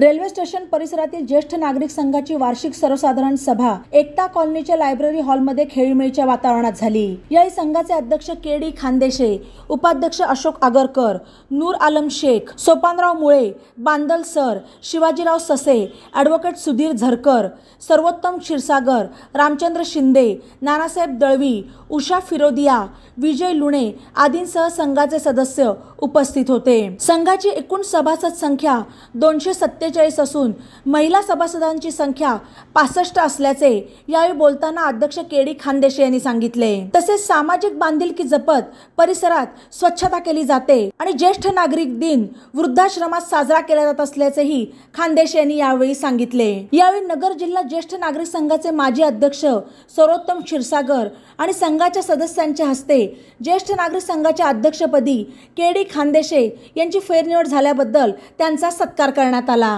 Railway station परिसरातील ज्येष्ठ नागरिक संघाची वार्षिक सर्वसाधारण सभा एकता कॉलनीच्या लायब्ररी हॉलमध्ये खेळीमेळीच्या वातावरणात झाली. यावेळी संघाचे अध्यक्ष के डी खानदेशे उपाध्यक्ष अशोक आगरकर नूर आलम शेख सोपानराव मुळे बांदल सर शिवाजीराव ससे ॲडव्होकेट सुधीर झरकर सर्वोत्तम क्षीरसागर रामचंद्र शिंदे नानासाहेब दळवी उषा फिरोदिया विजय लुणे आदींसह संघाचे सदस्य उपस्थित होते. संघाची एकूण सभासद संख्या दोनशे सत्ते सत्तेचाळीस असून महिला सभासदांची संख्या पासष्ट असल्याचे यावेळी बोलताना अध्यक्ष के डी खानदेशे यांनी सांगितले. तसेच सामाजिक बांधिलकी जपत परिसरात स्वच्छता केली जाते आणि ज्येष्ठ नागरिक दिन वृद्धाश्रमात साजरा केला जात असल्याचेही खानदेशे यांनी यावेळी सांगितले. यावेळी नगर जिल्हा ज्येष्ठ नागरिक संघाचे माजी अध्यक्ष सर्वोत्तम क्षीरसागर आणि संघाच्या सदस्यांच्या हस्ते ज्येष्ठ नागरिक संघाच्या अध्यक्षपदी के डी खानदेशे यांची फेरनिवड झाल्याबद्दल त्यांचा सत्कार करण्यात आला.